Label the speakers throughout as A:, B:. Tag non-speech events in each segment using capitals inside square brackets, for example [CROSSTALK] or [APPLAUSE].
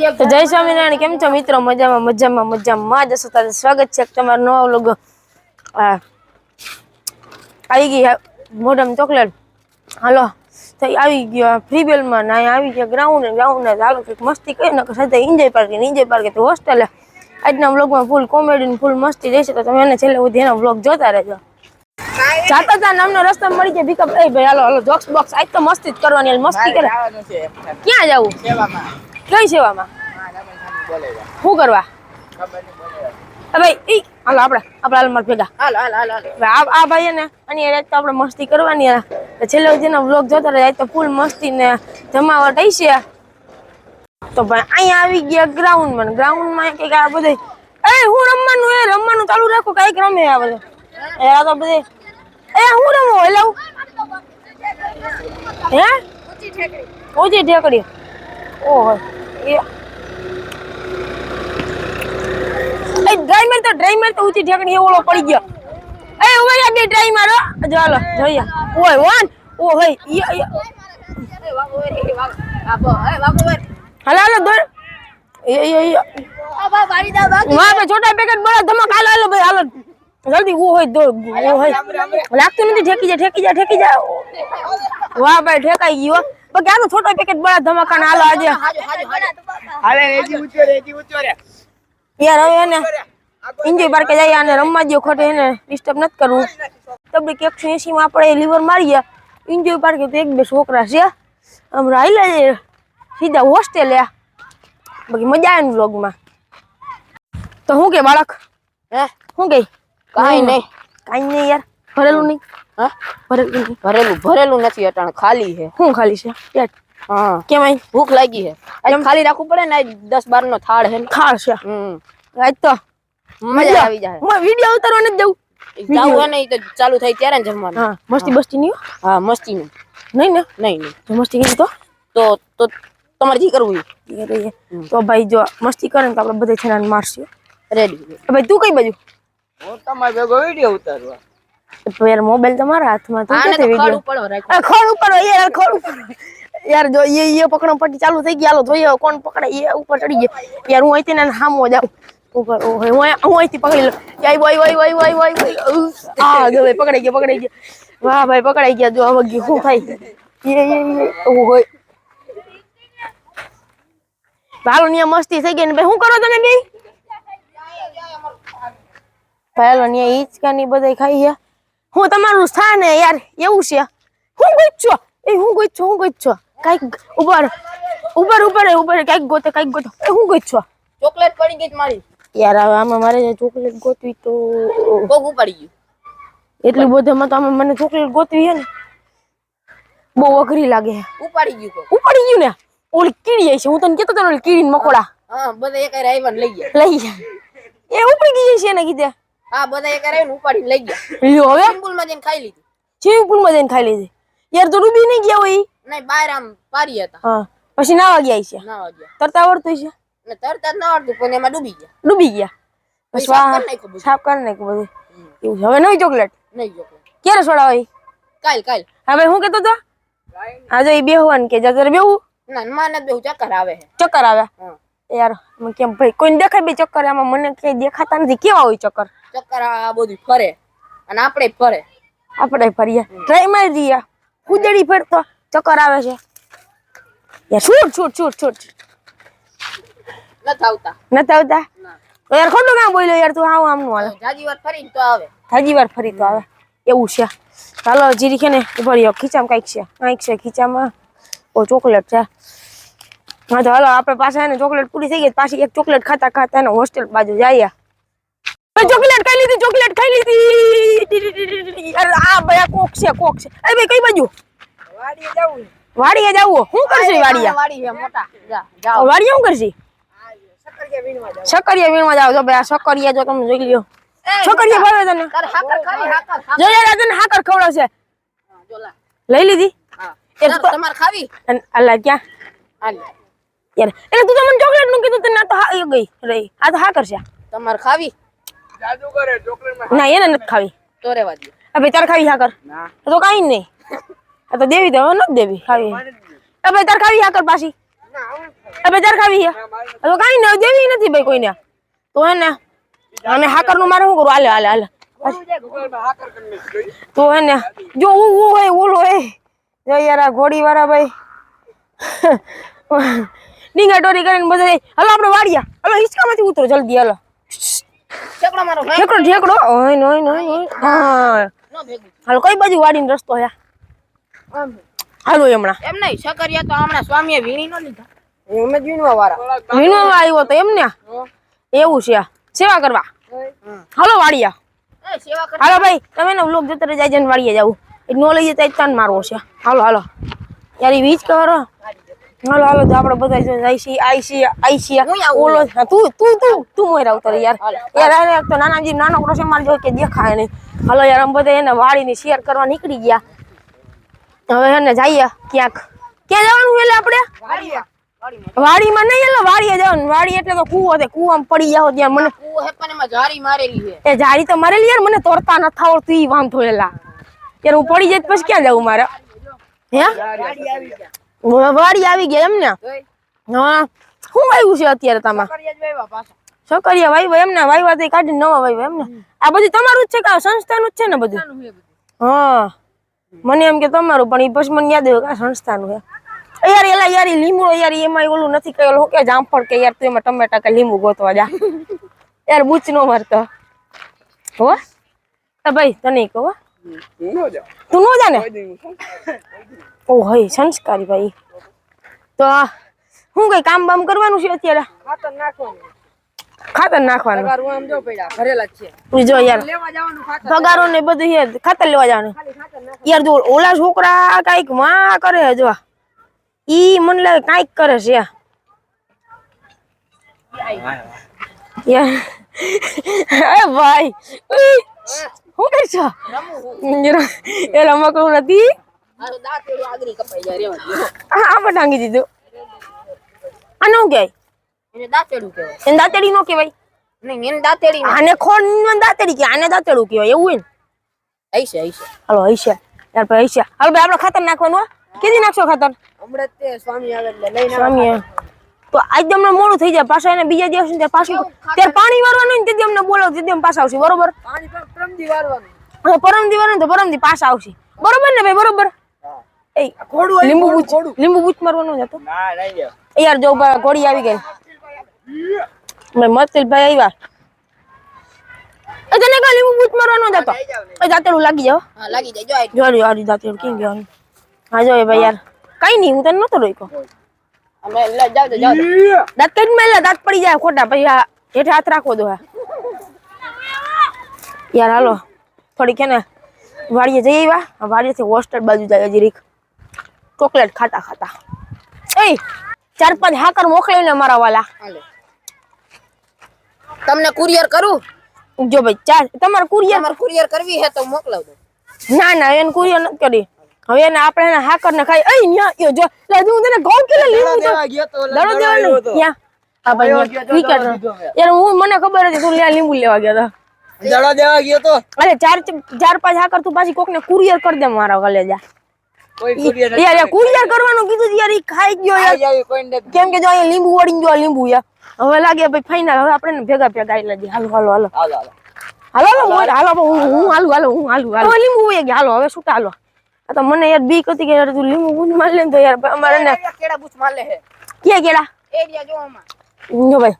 A: તો જય સ્વામિનારાયણ. કેમ છો મિત્રો? મજામાં મજામાં મજામાં. જ હશો તારે સ્વાગત છે તમારો નવો વ્લોગ. આવી ગઈ મોઢામાં ચોકલેટ. હાલો. તો આવી ગયો ફ્રી બેલમાં ના આવી ગયા ગ્રાઉન્ડ ગ્રાઉન્ડ ચાલો કંઈક મસ્તી કરી ને સાથે એન્જોય પાર્કે એન્જોય પાર્કે તો હોસ્ટેલ આજના વ્લોગમાં ફૂલ કોમેડી ફૂલ મસ્તી રહેશે. તો તમે એને છેલ્લે સુધી એનો વ્લોગ જોતા રહેજો. જાતા તા નામનો રસ્તો મળી જાય. એ ભાઈ હાલો હાલો જોક્સ બોક્સ આજ તો મસ્તી જ કરવાની. મસ્તી કરે. ક્યાં જવું? કઈ સેવામાં શું કરવા? ભાઈ હાલો આપણે આપણે હાલ માર ભેગા. આ આ ભાઈ ને અને એ તો આપણે મસ્તી કરવાની. તો છેલ્લે સુધીનો વ્લોગ જોતા રહે તો ફૂલ મસ્તી ને જમાવટ છે. તો ભાઈ અહીંયા આવી ગયા ગ્રાઉન્ડમાં ગ્રાઉન્ડમાં કંઈક આ બધે એ હું રમવાનું એ રમવાનું ચાલુ રાખો કંઈક રમે આ બધે. એ આ તો બધે એ હું રમો હેલો? હે? ઓછી ઠેકડી. ઓહો. એ ડ્રાઈવર તો ડ્રાઈવર તો ઉતી ઠેકડી એવો પડી ગયો. એ ઊભા રહ્યા બે ડ્રાઈ મારો ચાલો જોઈએ. ઓય વન ઓ હે ઈ- હાલો હાલો, દોડ. એ એ વાહ છોટા પેકેટ બડા ધમક. હાલો હાલો, ભાઈ, હાલો. જલ્દી ઓ હોય, દોડ. ઓ હોય. લાગતું નથી ઠેકી જા ઠેકી જા ઠેકી જા. વાહ, ભાઈ ઠેકાઈ ગયો. પણ આનું છોટો પેકેટ બળા ધમાકાને. આલો હાલો આજે.
B: હાલે રેજી ઊંચો રેજી ઊંચો રે
A: યાર હવે એને એન્જોય પાર્કે જઈએ અને રમવા દો ખોટે એને ડિસ્ટર્બ નથી કરવું. તબડી એકસો એસી માં આપણે લીવર મારીએ એન્જોય પાર્કે તો એક બે છોકરા છે. આમ રાહિલા છે. સીધા હોસ્ટેલ બાકી મજા આવે ને વ્લોગમાં તો શું કે બાળક?
C: હે?
A: શું કે?
C: કાંઈ નહીં.
A: કાંઈ નહીં યાર. ભરેલું નહીં.
C: હા?
A: ભરેલું નહીં.
C: ભરેલું ભરેલું નથી અટાણ ખાલી છે.
A: શું ખાલી છે? પેટ
C: હા.
A: કેમ આઈ
C: ભૂખ લાગી છે. આજ ખાલી રાખવું પડે ને આજ દસ બાર નો થાળ છે
A: થાળ છે?
C: હમ.
A: આજ તો
C: મજા આવી જાય.
A: હું વીડિયો ઉતારવા નથી જવું
C: જાવું હોય ને તો ચાલુ થાય ત્યારે જમવાનું.
A: હા મસ્તી બસ્તી નહીં હા?
C: મસ્તી નહીં
A: નહીં ને?
C: નહીં નહીં.
A: મસ્તી કરી તો?
C: તો તો તમારે જે કરવું
A: એ તો ભાઈ જો મસ્તી કરે ને તો આપણે બધા છેના મારશું.
C: રેડી
A: ભાઈ તું કઈ બાજુ?
B: હું તમારે ભેગો વીડિયો ઉતારવા.
A: તો મોબાઈલ તમારા હાથમાં તું
C: કે
A: વિડિયો ખોળ ઉપર યાર ખોળ ઉપર યાર જો એ એ પકડો પટ્ટી ચાલુ થઈ ગઈ હાલો જોઈએ કોણ પકડે એ ઉપર ચડી ગયો. યાર હું અહીંથી ને સામો જાઉં. ઉપર ઓહો હું હું અહીંથી પકડી લઉં. વાય વાય વાય વાય વાય વાય આ જો ભાઈ પકડાઈ ગયો પકડાઈ ગયો. વાહ ભાઈ પકડાઈ ગયા. જો હવે ગયું શું થાય? એ એ હોય. હાલો ન્યા મસ્તી થઈ ગઈ ને ભાઈ શું કરો તમે બે? ભાલો ન્યા હિંચકા ની બધા ખાઈ છે હું તમારું સ્થાન હે યાર એવું છે. હું ગઈ છો એ હું ગઈ છો હું ગઈ છો કંઈક ઉપર ઉપર ઉપર ઉપર કંઈક ગોતે કંઈક ગોતો. એ હું ગઈ છો
C: ચોકલેટ પડી ગઈ મારી.
A: યાર હવે આમાં મારે ચોકલેટ ગોતવી તો
C: કોક ઉપાડી ગયું.
A: એટલી બધામાં તો આમાં મને ચોકલેટ ગોતવી છે ને બહુ અઘરી લાગે
C: ઉપાડી ગયું
A: ઉપાડી ગયું ને? ઓલી કીડી આવી છે. હું તને કેતો તને ને ઓલી કીડી મકોડા.
C: હા બધા એક ને લઈ ગયા.
A: લઈ ગયા. એ ઉપડી ગઈ છે એને કીધે.
C: હા બધા એક ઉપાડીને લઈ ગયા.
A: હવે?
C: સ્વિમિંગમાં જઈને ખાઈ લીધું.
A: સ્વિમિંગ જઈને ખાઈ લીધી? યાર તો ડૂબી નહીં ગયા હોય ઈ.
C: નહીં બહાર આમ પારી હતા.
A: હા પછી નાવા ગયા છે
C: ના ગયા.
A: તરતા આવડતું છે
C: ને તરતા જ ના આવડતું પણ એમાં ડૂબી ગયા.
A: ડૂબી ગયા.
C: પછી સાફ
A: વાહ,
C: કરી નાખ્યું બધું.
A: હવે નહીં ચોકલેટ?
C: નહીં ચોકલેટ.
A: ક્યારે છોડાવી
C: કાલ કાલ.
A: હવે હું કેતો તો હા જો એ બેહવાનું કે જયારે બેહવું
C: ના માને બહુ ચક્કર આવે
A: ચક્કર આવે.
C: હા.
A: યાર મને કેમ ભાઈ કોઈને દેખાય બે ચક્કર આમાં મને કઈ દેખાતા નથી. કેવા હોય ચક્કર?
C: ચક્કર આ બધું ફરે અને આપણે ફરે.
A: આપણે ફરીએ. ટ્રાય મારી દઈએ. કુદડી ફરતો. ચક્કર આવે છે. યાર છૂટ છૂટ છૂટ છૂટ.
C: નથી આવતા.
A: નથી આવતા? યાર ખોટું કામ બોલ્યો યાર તું આવું આમનું હાલે.
C: જાજી વાર ફરી તો આવે.
A: જાજી વાર ફરી તો આવે. એવું છે. ચાલો જીરી છે ને ઊભા રહ્યો. ખીચામાં કંઈક છે. કંઈક છે ખીચામાં. ઓ ચોકલેટ છે. હા તો હાલો આપણે પાછા એને ચોકલેટ પૂરી થઈ ગઈ પાછી એક ચોકલેટ ખાતા ખાતા એને હોસ્ટેલ બાજુ જઈએ. ચોકલેટ ખાઈ લીધી ચોકલેટ ખાઈ લીધી. આ ભાઈ કોક છે કોક છે. અરે ભાઈ કઈ બાજુ?
B: વાડીએ જવું
A: વાડીએ જવું? શું કરશે વાડીએ?
C: વાડી મોટા. જા
A: વાડીએ શું કરશે?
B: સક્કરિયા વીણવા જવું.
A: સકરિયા વીણવા જાવ જો ભાઈ આ સકરિયા જો તમે જોઈ લ્યો. સકરિયા ભાવે તને.
C: હાકર ખાવી હાકર.
A: જો યાર તને હાકર ખવડાવશે
C: જો
A: લઈ લીધી?
C: હા.
A: એ
C: તમારે ખાવી?
A: અલ્લા અલા ક્યાં?
C: હાલ.
A: યાર. એટલે તું તો મને ચોકલેટનું કીધું તને તો હા એ ગઈ. રહી આ તો હા કરશે
C: તમાર ખાવી?
B: જાદુ કરે ચોકલેટમાં
A: ના એને નથી ખાવી.
C: તો રેવા દો.
A: આ તાર ખાવી હા કર
B: ના
A: તો કાઈ નહીં. આ તો દેવી તો ન દેવી ખાવી. આ તાર ખાવી હા કર પાછી એ તાર ખાવી હા તો કાઈ નહીં દેવી નથી ભાઈ કોઈને. તો હે ને અને હાકરનું મારે શું કરું? હાલે હાલે હાલે. તો હે ને જો હું હું હોય ઓલો હે જો યાર આ ઘોડી વાળા ભાઈ. ડીંગા ટોરી કરીને બધા હાલ આપણે વાડિયા. હાલો હિંચકામાંથી ઉતરો જલ્દી હાલો.
C: ઠેકડો મારો
A: ઠેકડો ઠેકડો. ઓય નોય નોય નોય હા.
C: નો ભેગું.
A: હાલો કઈ બાજુ વાડીનો રસ્તો હે? હાલો હમણાં
C: એમ નહીં સકરિયા તો હમણાં સ્વામીએ વીણી નો લીધા.
B: અમે જ વીણવા વાળા.
A: વીણવામાં આવ્યો તો એમને? એવું છે સેવા કરવા? હાલો વાડિયા.
C: એ
A: હાલો ભાઈ તમે ને લોક જતા જાય જઈને વાડીએ જાવ. એ નો લઈ જતા તાન મારવો છે. હાલો હાલો. યાર ઈ વીજ કરો હાલો હાલો તો આપણે બધા જો આઈસી આઈસી આઈ છીએ આઈ છીએ
C: હું આવું.
A: ઓલો તું તું તું તું મોય ઉતર યાર. યાર અરે તો નાના જી નાનો ક્રોસે માર જો કે દેખાય નહીં. હાલો યાર અમે બધા એને વાડીની શેર કરવા નીકળી ગયા. હવે એને જઈએ ક્યાંક. ક્યાં જવાનું એટલે આપણે? વાડીમાં નહીં એટલે વાડીએ જવાનું. વાડી એટલે તો કૂવો છે કૂવામાં પડી જાવ ત્યાં મને.
C: કૂવો હે પણ એમાં જારી મારેલી છે.
A: એ જારી તો મારેલી યાર મને તોડતા નથી તું ઈ વાંધો એલા. યાર હું પડી જાય પછી ક્યાં જવું મારે? હે? વાડી આવી ગયા. એમ ને? હા. શું આવ્યું છે અત્યારે તમારે
C: છોકરીયા વાવ્યા
A: એમ ને વાવ્યા તો કાઢી નવા વાવ્યા એમ ને. આ બધું તમારું જ છે કે સંસ્થાનું જ છે ને બધું. હા. મને એમ કે તમારું પણ એ પછી મને યાદ આવ્યું કે આ સંસ્થાનું છે. યાર એલા યાર લીંબુ યાર એમાં ઓલું નથી કહેલું. કે જામફળ કે યાર તું એમાં ટમેટા કે લીંબુ ગોતવા જા. [LAUGHS] યાર બૂચ નો મારતો. હો? ભાઈ તને કહો. તું નો જાને. ઓ હઈ સંસ્કારી ભાઈ તો હું કઈ કામ બામ કરવાનું છે અત્યારે
B: ખાતર નાખવાનું
A: ખાતર નાખવાનું
B: પગાર આમ જો પડ્યા ભરેલા છે
A: તું જો યાર
B: લેવા જવાનું ખાતર
A: પગારો ને બધું યાર ખાતર લેવા જવાનું યાર જો ઓલા છોકરા કાંઈકમાં કરે છે જો ઈ મને લાગે કાંઈક કરે છે યાર એ ભાઈ શું કરશો એ રમકડું નથી?
C: આ તો દાંતેડી આગળી કપાઈ જાય રેવા
A: આ આમાં ટાંગી દીધું. આ નો કહેવાય.
C: એને દાંતેડું કહેવાય.
A: એને દાંતેડી નો કહેવાય.
C: નહીં એને દાંતેડી.
A: આને ખોન દાંતેડી કે આને દાંતેડું કહેવાય એવું હોય ને?
C: આઈશે આઈશે
A: હાલો આઈશે ત્યાર પછી આઈશે હાલો ભાઈ આપણે ખાતર નાખવાનું કેદી નાખશો ખાતર?
B: હમણાં તે સ્વામી આવે એટલે લઈને
A: સ્વામી તો આજ તમને મોડું થઈ જાય. પાછા એને બીજા દિવસ ત્યારે પાછું ત્યારે પાણી વારવાનું ને તેથી અમને બોલાવ તેથી અમે પાછા આવશે. બરોબર?
B: પ્રમદી વાળવાનું
A: હવે પરમદી વાળવાનું તો પરમદી પાછા આવશે. બરોબર ને ભાઈ? બરોબર? એ લીંબુ બૂચ લીંબુ બૂચ મારવાનું જતો
B: ના
A: એ યાર જો ઘોડી આવી ગઈ. મેં મસ્તિલ ભાઈ આવ્યા. એ તને કા લીંબુ બૂચ મારવાનો જતો એ દાંતેડું લાગી જાવ
C: લાગી જાય. જો
A: જો આ દાંતેડું કેમ ગયો હા જો એ ભાઈ યાર. કઈ નહીં હું તને નતો રોક્યો.
C: અમે લે જાવ તો જાવ તો.
A: દાંત કઈ મેલે દાંત પડી જાય ખોટા પછી આ હેઠે હાથ રાખવો દો હા. યાર હાલો. થોડી કે ને વાડીએ જઈ આવ્યા વાડીએથી હોસ્ટેલ બાજુ જાય હજી રીક. ચોકલેટ ખાતા ખાતા. એ ચાર પાંચ હાકર મોકલી ને મારા વાલા.
C: હાલે. તમને કુરિયર કરું?
A: જો ભાઈ ચાર તમારે કુરિયર
C: તમારે કુરિયર કરવી હે તો મોકલાવ દો
A: ના ના એને કુરિયર નથી કરી હવે એને આપણે એને હાકર ને ખાઈ અહીં ન્યા જો લે હું તને ઘઉં કે લીધું તો. દડો દેવા નહીં આ ભાઈ ન્યા.
B: મેં.
A: યાર હું મને ખબર હતી તું લ્યા લીંબુ લેવા ગયા તો.
B: દડો દેવા ગયો તો.
A: અરે ચાર ચાર પાંચ હાકર તું પાછી કોકને કુરિયર કરી દે મારા કલેજા
B: જા. કુરિયર
A: યાર યાર કુરિયર કરવાનું કીધું યાર ઈ ખાઈ ગયો યાર.
B: આવી આવી
A: કેમ કે જો અહીંયા લીંબુ વળી ગયો લીંબુ યાર. હવે લાગે ભાઈ ફાઈનલ હવે આપણે ભેગા ભેગા લાગી હાલો હાલો હાલો.
B: હાલો હાલો.
A: હું હાલું હાલો હું હાલું. હાલો. લીંબુ વહી ગયા. હાલો હવે છૂટા હાલો. આ તો મને યાર બીક હતી કે યાર તું લીંબુ બૂંદ માર લે તો યાર અમારે ને
C: કેડા કેળા માર માલે હે.
A: ક્યાં કેડા
C: એરિયા જો આમાં.
A: જો ભાઈ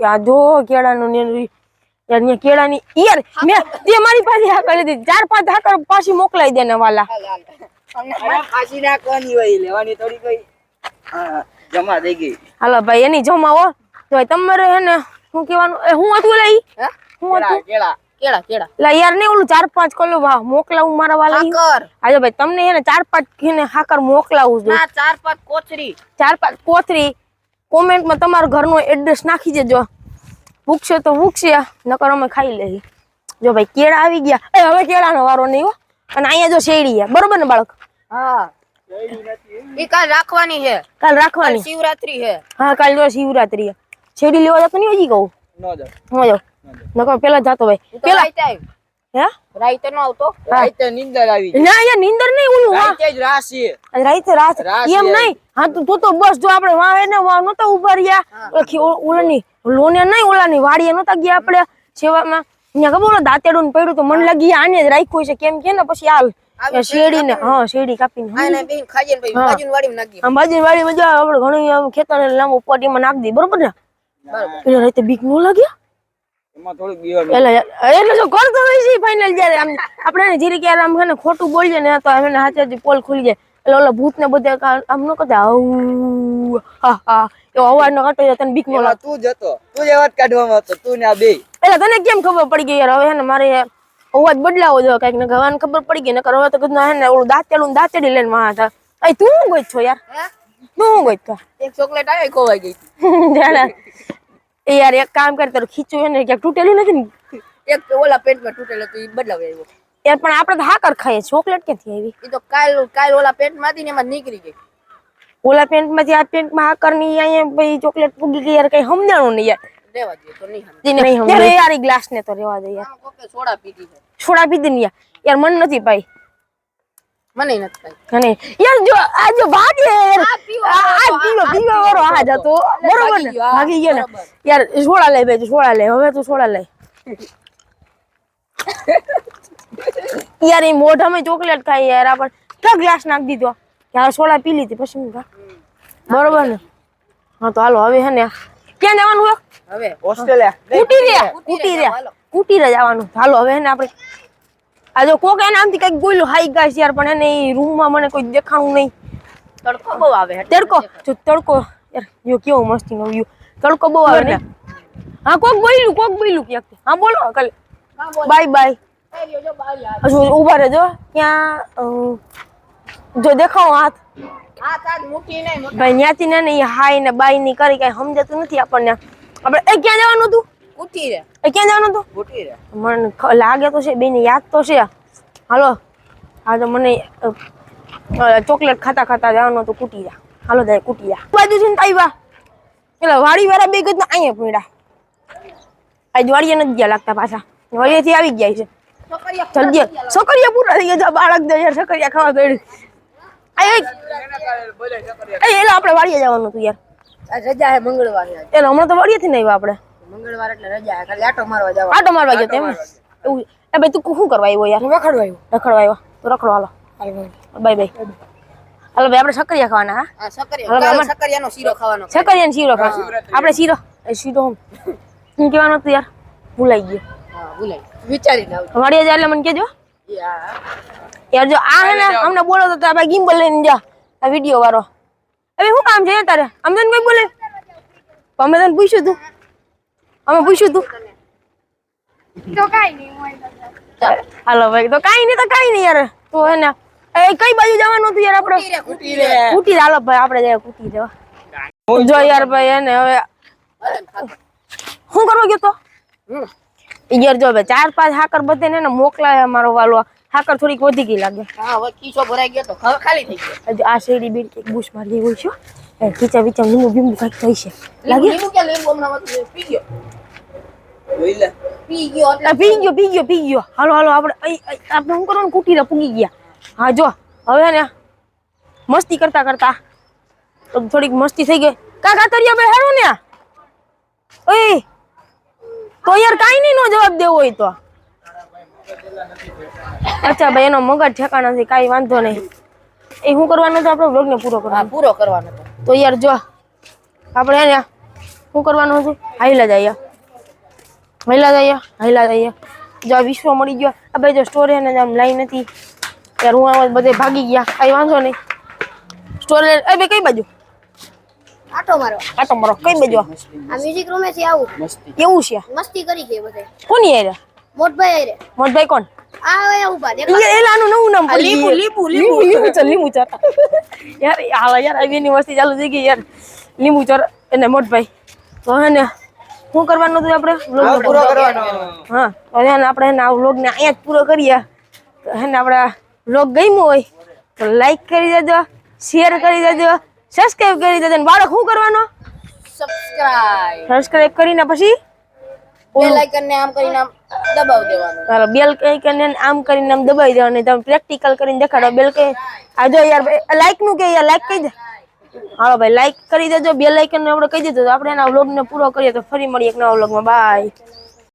A: યા જો કેળાનું ને યાર ને કેળાની યાર મે તે મારી પાસે હાકર લીધી. ચાર પાંચ હાકર પાછી મોકલાઈ દે ને વાલા.
C: અમને
B: અહીંયા ના કોની હોય લેવાની થોડી કોઈ. હા, જમા દે ગઈ.
A: હાલો ભાઈ એની જમાવો તો તમારે હે ને શું કહેવાનું? એ હું હતું લઈ
C: હું?
A: હતું?
B: કેળા. કેળા
C: કેળા.
A: લા યાર ને ઓલું ચાર પાંચ કિલો મોકલાવું મારા વાલા.
C: હાકર.
A: આજે ભાઈ તમને હે ને ચાર પાંચ ને હાકર મોકલાવું છું.
C: ના ચાર પાંચ કોથરી
A: ચાર પાંચ કોથરી કોમેન્ટમાં ઘર ઘરનો એડ્રેસ નાખી દેજો. ભૂખશે તો ભૂખશે નકર અમે ખાઈ લઈએ. જો ભાઈ કેળા આવી ગયા. એ હવે કેળાનો વારો નહીં હો. અને અહીંયા જો શેરડી છે. બરોબર ને બાળક?
C: હા. એ કાલ રાખવાની છે.
A: કાલ રાખવાની.
C: શિવરાત્રી છે.
A: હા કાલ જો શિવરાત્રી છે. શેરડી લેવા જતો નહીં હજી કહું?
B: ન જાવ
A: નકર પેલા જતો ભાઈ પેલા હે?
C: રાઈતે નો આવતો.
B: રાતે નીંદર આવી.
A: ના યાર નીંદર નહીં ઓલું
B: જ રાસ છે.
A: એમ. નહીં. હા તો તો બસ જો આપણે વાવે ને વાવ નતા ઊભા રહ્યા. ઓળખી ઓલાની લોને નહીં ઓલાની વાડીએ નતા ગયા આપણે સેવામાં ત્યાં ખબર ઓલા દાંતેડું ને પડ્યું તો મને લાગી આને જ રાખ્યું છે. કેમ કે ને પછી હાલ શેરડી ને હા કાપીને
C: નાખી.
A: આમ બાજુ વાડી મજા આપડે ઘણું ખેતર લાંબુ પટીમાં નાખી દઈ બરોબર ને?
C: બરાબર.
A: રાતે બીક નો લાગ્યા?
B: એમાં થોડુંક બીવા
A: એટલે એટલે જો કરતો હોય છે ફાઇનલ જ્યારે આમ આપણે ને જીરીક આમ છે ને ખોટું બોલીએ ને તો એને હાથેથી પોલ ખુલી જાય. એટલે ઓલા ભૂત ને બધા આમ ન કરતા આઉ, હા હા એવો અવાજ ન કાઢતો તને બીક ન
B: તું જ તું જ અવાજ કાઢવામાં હતો તું ને આ બે.
A: એટલે તને કેમ ખબર પડી ગઈ યાર? હવે હે ને મારે અવાજ બદલાવો જો કંઈક ને હવાને ખબર પડી ગઈ નકર હવે તો કીધું હે ને ઓલું દાંતેડું દાંતેડી લઈને માં હતા તું ગોઈ છો યાર?
C: હે?
A: તું ગોઈ છો?
C: એક ચોકલેટ આવી ખોવાઈ ગઈ. [LAUGHS]
A: જાણે એ યાર એક કામ કર તારું ખીચું હે ને ક્યાંક તૂટેલું નથી ને?
C: એક ઓલા પેન્ટમાં તૂટેલો તો એ બદલાવી આવ્યો.
A: યાર પણ આપણે તો હાકર ખાઈએ ચોકલેટ ક્યાંથી આવી?
C: એ તો કાલ કાલ ઓલા પેન્ટમાંથી ને એમાં નીકળી ગઈ.
A: ઓલા પેન્ટમાંથી આ પેન્ટમાં હાકરની અહીંયા ભાઈ ચોકલેટ પૂગી ગઈ યાર કઈ સમજાણું નહીં યાર.
C: રેવા દે તો નહીં
A: સમજાય. યાર ગ્લાસ ને તો રેવા દે યાર.
C: સોડા પીધી છે.
A: છોડા પીધી ને યાર. યાર મન નથી ભાઈ.
C: મને નથી
A: અને યાર જો આ જો ભાગે. યાર
C: આ પીવો
A: આ આ પીવો પીવો વાળો આ જતો બરોબર ને?
C: ભાગી ગયો, હા,
A: ભાગી ગયો ને? યાર સોડા લઈ ભાઈ સોડા લે. હવે તું સોડા લઈ [LAUGHS] યાર એ મોઢામાં ચોકલેટ ખાઈ યાર આપણ ક્યાં ગ્લાસ નાખી દીધો. યાર સોડા પી લીધી પછી બરોબર ને? હા તો હાલો હવે હે ને ક્યાં જવાનું
C: હવે
B: ઓસ્ટ્રેલિયા
A: કુટી રે
C: કુટી
A: કુટી
C: રે
A: રે
C: હાલો.
A: કુટી રે જવાનું. હાલો હવે એને આપણે આ જો કોક એના આમથી કંઈક બોલ્યું હાઈ ગાઈસ યાર પણ એને રૂમમાં મને કોઈ દેખાણું નહીં.
C: તડકો બહુ આવે
A: તડકો જો તડકો યાર જો કેવો મસ્તી નો વ્યૂ તડકો બહુ આવે ને. હા કોક બોલ્યું કોક બોલ્યું ક્યાંક હા બોલો કાલે બાય બાય
C: જો
A: ઊભા રહેજો ક્યાં જો દેખાવો હાથ. ભાઈ ન્યાથી ને હાય ને બાયની કરી કઈ સમજાતું નથી આપણને. આપણે એ ક્યાં જવાનું હતું
C: કુટી રે.
A: ક્યાં જવાનું હતું?
B: ઉઠી રે.
A: મને લાગે તો છે બેની યાદ તો છે. હાલો. હા તો મને ચોકલેટ ખાતા ખાતા જવાનું હતું કુટિયા. હાલો જાય કુટિયા. બાજુ છે ને તાઈવા એટલે વાડી વાળા બે ગજ અહીંયા પીડા આજ વાડીએ નથી ગયા લાગતા પાછા. વાડીએથી આવી ગયા છે. જલ્દી. સકરિયા પૂરા થઈ ગયા બાળક દે યાર સકરિયા ખાવા દે આય એ એલા આપણે વાડીએ જવાનું હતું યાર.
C: આ રજા હે મંગળવારે.
A: એટલે હમણાં તો વાડીએથી નહીં આવ્યા આપણે.
C: મંગળવાર એટલે રજા ખાલી આટો મારવા જવા
A: આટો મારવા ગયો તેમ એવું એ ભાઈ તું શું કરવા આવ્યો યાર?
C: રખડવા આવ્યો.
A: રખડવા આવ્યો? તો રખડો હાલો. Bye bye. હાલો ભાઈ આપણે સકરિયા ખાવાના હા?
C: હા સકરિયા સકરિયાનો શીરો ખાવાનો
A: સકરિયાનો શીરો ખાવાનો. આપણે શીરો? શીરો શું કહેવાનું હતું યાર? ભૂલાઈ ગયો.
C: હા ભૂલાઈ વિચારી લાવ
A: વાડીએ જાય એટલે મને કહેજો. યાર જો આ હે ને અમને બોલો તો ભાઈ ગિમ્બલ લઈને જા. આ વીડિયો વાળો. હવે શું કામ છે તારે? અમને કોઈ બોલે? અમે તને પૂછ્યું તું. અમે પૂછ્યું તું. હાલો ભાઈ તો કાઈ નહીં તો કાઈ નહીં યાર. તો હે ને એ કઈ બાજુ જવાનું હતું યાર આપણે?
C: કુટી રે
A: કુટી હાલો ભાઈ આપણે જાય કુટી જવા. જો યાર ભાઈ એને હવે શું કરવા ગયો તો. યાર જો ભાઈ ચાર પાંચ હાકર બધે ને મોકલાય મારો વાલો. હાકર થોડીક વધી ગઈ લાગે.
C: હા હવે કીચો ભરાઈ ગયો તો હવે ખાલી થઈ ગયો.
A: આ શેડી બેડી બૂસ મારી ગઈ હોય છે એ ખીચા બીચા લીંબુ બીંબુ કંઈક થઈ છે. લાગે?
C: લીંબુ કે લીંબુ હમણાં પી ગયો.
B: જોઈ લે.
C: પી ગયો એટલે
A: પી ગયો પી ગયો પી ગયો. હાલો હાલો આપણે આપણે શું કરવાનું કુટીરા પૂગી ગયા. હા જો હવે ને મસ્તી કરતા કરતા. તો થોડીક મસ્તી થઈ ગઈ. કા કાતરિયા ભાઈ હારું ને ઓય તો યાર કાઈ નહીં નો જવાબ દેવો હોય તો. અચ્છા ભાઈ એનો મગજ ઠેકાણા છે કાઈ વાંધો નહીં. એ શું કરવાનું હતું આપણે વ્લોગને પૂરો કરવાનો?
C: પૂરો કરવાનો તો
A: યાર જો આપણે એને શું કરવાનું હતું હાઈલા જઈએ હાઈલા જઈએ હાઈલા જઈએ જો વિશ્વ મળી ગયો. આ ભાઈ જો સ્ટોરે એને આમ લાઈન નથી યાર હું આવા બધે ભાગી ગયા. કાંઈ વાંધો નહીં. સ્ટોરે એ ભાઈ કઈ બાજુ?
D: આટો મારો.
A: આટો મારો. કઈ બાજુ આ?
D: મ્યુઝિક રૂમે છે આવું.
A: એવું છે
D: મસ્તી કરી છે બધે.
A: કોની આયરે?
D: મોટભાઈ આયરે.
A: મોટભાઈ કોણ? એલાનું નવું નામ
C: લીંબુ, લીંબુ,
A: લીંબુ લીંબુ ચલ લીંબુ ચર યાર હાલ યાર આવી એની ચાલુ થઈ ગઈ યાર લીંબુ ચર એને મોટભાઈ તો હે ને શું કરવાનું હતું આપણે vlog.
B: પૂરો કરવાનો
A: હા તો હે ને આપણે હે ને આ vlog ને અહીંયા જ પૂરો કરીએ તો હે ને આપણા vlog ગમ્યો હોય તો લાઈક કરી દેજો શેર કરી દેજો સબસ્ક્રાઇબ કરી દેજો ને બાળક શું કરવાનો
C: સબસ્ક્રાઇબ
A: સબસ્ક્રાઇબ કરીને પછી
C: બે લાઇકન ને આમ કરીને આમ દબાવી દેવાનું.
A: હાલો બેલ કઈ કરીને આમ કરીને આમ દબાઈ દેવાની તમે પ્રેક્ટિકલ કરીને દેખાડો બેલ કઈ આ જો યાર લાઈકનું કે યાર લાઈક કહી દે. હાલો ભાઈ લાઈક કરી દેજો બે લાઈકન આપણે કહી દેજો તો આપણે એના વ્લોગ ને પૂરો કરીએ તો ફરી મળીએ એક નવા વ્લોગમાં બાય